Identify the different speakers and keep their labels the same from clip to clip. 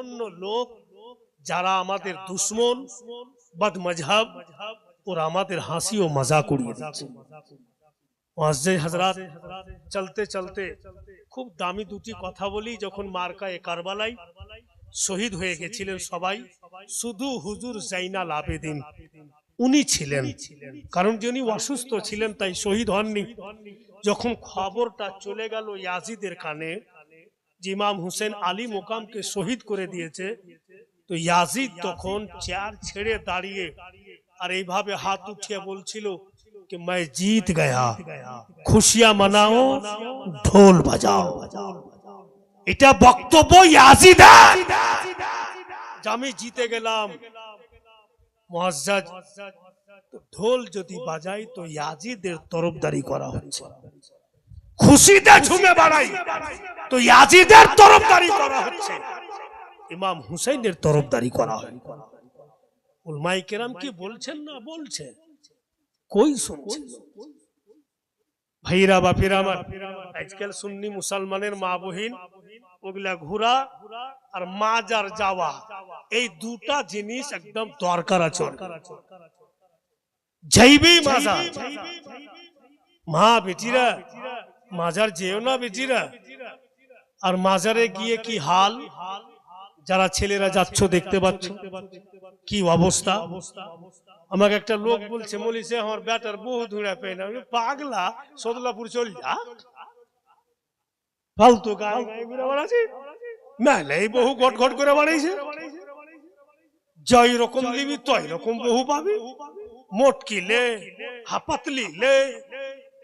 Speaker 1: অন্যান্য লোক যারা আমাদের দুশ্মন, বদ মজহব ওরা আমাদের হাসি ও মজা করিয়ে দিচ্ছে। হযরত চলতে চলতে খুব দামি দুটি কথা বলি যখন মার্কায়ে কারবালায় শহীদ হয়ে গেছিলেন সবাই, শুধু হুজুর জাইনাল আবেদিন, উনি ছিলেন। কারণ যিনি অসুস্থ ছিলেন তাই শহীদ হননি। যখন খবরটা চলে গেল ইয়াজিদের কানে যে ইমাম হুসেন আলী মোকামকে শহীদ করে দিয়েছে তো ইয়াজিদ তখন চেয়ার ছেড়ে দাঁড়িয়ে আর এইভাবে হাত উঠিয়ে বলছিল कि मैं जीत गया খুশিয়া মানাও ঢোল বাজাও এটা বক্তব্য ইয়াজিদের যে আমি জিতে গেলাম মুআজ্জাজ তো ঢোল যদি বাজাই তো ইয়াজিদের তরফদারি করা হচ্ছে খুশিতে ঝুমে বাড়াই। তো ইয়াজিদের তরফদারি করা হচ্ছে। ইমাম হুসাইনের তরফদারি করা হয়। উলমাই কেরাম কি বলছেন না বলছেন? কই শুনছে ভাইরা বাপিরা আমার, আজকাল সুন্নি মুসলমানের মা বহিন, ওগুলা ঘোরা আর মাজার যাওয়া, এই দুটা জিনিস একদম দরকার আছে যাইবেই মাজার মা বেটিরা মাজার যেও না বেটিরা আর মাজারে গিয়ে কি হাল? যারা ছেলেরা যাচ্ছ দেখতে পাচ্ছ। কি অবস্থা? আমাকে একটা লোক বলছে বলিছে আমার ব্যাটার বহু ধুড়া পেয়ে না। পাগলা, সদলাপুর চল যা। ফালতু গায়ে ঘুরে বহু ঘট ঘট করে বাড়াইছে যাই রকম নিবি তই রকম বহু পাবি। মোটকি লে, হাপাতলি লে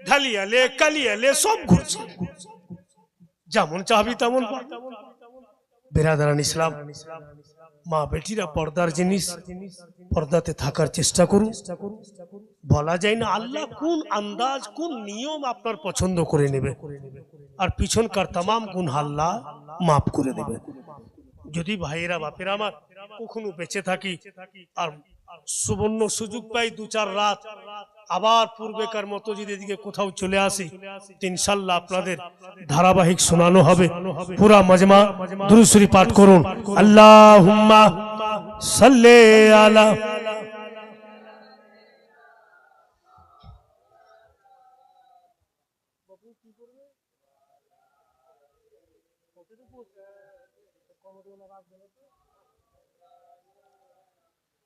Speaker 1: ঢালিয়া লে, কালিয়া লে, সব ঘুরছে। যেমন চাবি, তেমন বেরাদারান ইসলাম, মা বেটিরা পর্দার জিনিস, পর্দাতে থাকার চেষ্টা করুন। বলা যায় না আল্লাহ কোন আন্দাজ, কোন নিয়ম আপনার পছন্দ করে নেবে। আর পিছনকার তাম গুণ আল্লাহ মাফ করে দেবে। যদি ভাইয়েরা, বাপেরা আমার কখনো বেঁচে থাকি, আর সুবর্ণ সুযোগ পাই দু চার রাত আবার পূর্বেকার মতো যদি এদিকে কোথাও চলে আসি ইনশাল্লাহ আপনাদের ধারাবাহিক শোনানো হবে। পুরা মজমা দুরুসুরি পাঠ করুন। আল্লাহ সাল্লে আলা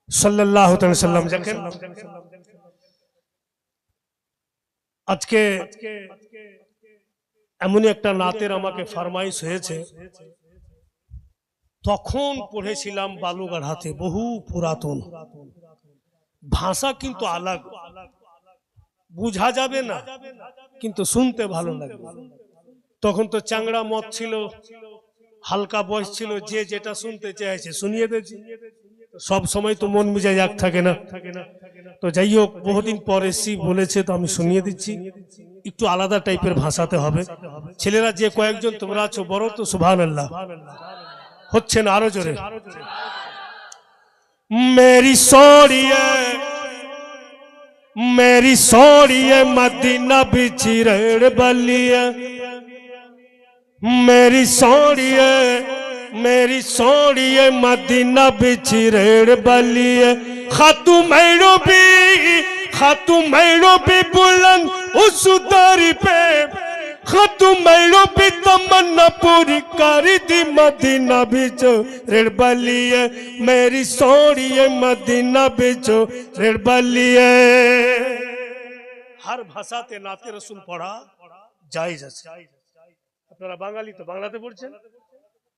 Speaker 1: সাল্লাল্লাহু তাআলা সাল্লাম দেখেন আজকে এমনই একটা নাতের আমাকে ফরমাইশ হয়েছে। তখন পড়েছিলাম বালুগাড়াতে বহু পুরাতন। ভাষা কিন্তু আলাগ। বুঝা যাবে না, কিন্তু শুনতে ভালো লাগবে তখন তো চাংড়া মত ছিল, হালকা বয়স ছিল, যে যেটা শুনতে চাইছে শুনিয়ে দিয়েছি। সব সময় তো মন মিজাজ এক থাকে না। তো যাই হোক বহুদিন পর এসছি বলেছে, তো আমি শুনিয়ে দিচ্ছি। একটু আলাদা টাইপের ভাষাতে হবে। ছেলেরা যে কয়েকজন তোমরা আছো, বড় তো সুভান হচ্ছেন না আরও জোরে? মেরি সরিয়ে মেরি সরিয়ে মদিনা রেড় বলিয়ে। মেরি সরিয়ে মেরি সরিয়ে মদিনা রেড় বলিয়ে। খাতুমাই রবি খাতুমাই রবি বুলন উসুদারি পে খাতুমাই রবি তমন্না পুরি করি দি মদিনা বিচ। রেড়বলিয়ে মেরি সোড়িয়ে মদিনা বিচ। রেড়বলিয়ে। হার ভাষাতে নাতে রসুল পড়া জায়েজ আছে। আপনারা বাঙালি তো বাংলাতে পড়ছেন?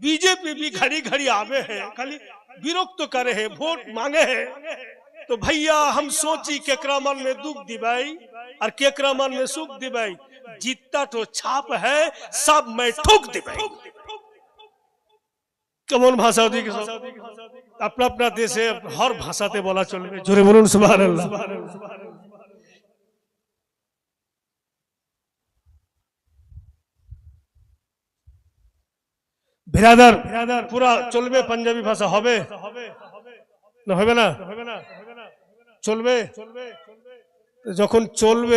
Speaker 1: बीजेपी भी घड़ी घड़ी आवे हैं खाली विरक्त करे हैं वोट मांगे हैं तो भैया हम सोची केकरा मन में दुख दिबाई और केकरा मन में सुख दिबाई जितना तो छाप है सब मैं ठुक दिबाई কেমন ভাষা ওদিকে সব? আপনা আপনা দেশে হর ভাষাতে বলা চলবে জোরে বলুন সুবহানাল্লাহ বিরাদার পুরা চলবে পাঞ্জাবি ভাষা হবে। না হবে না? চলবে। যখন চলবে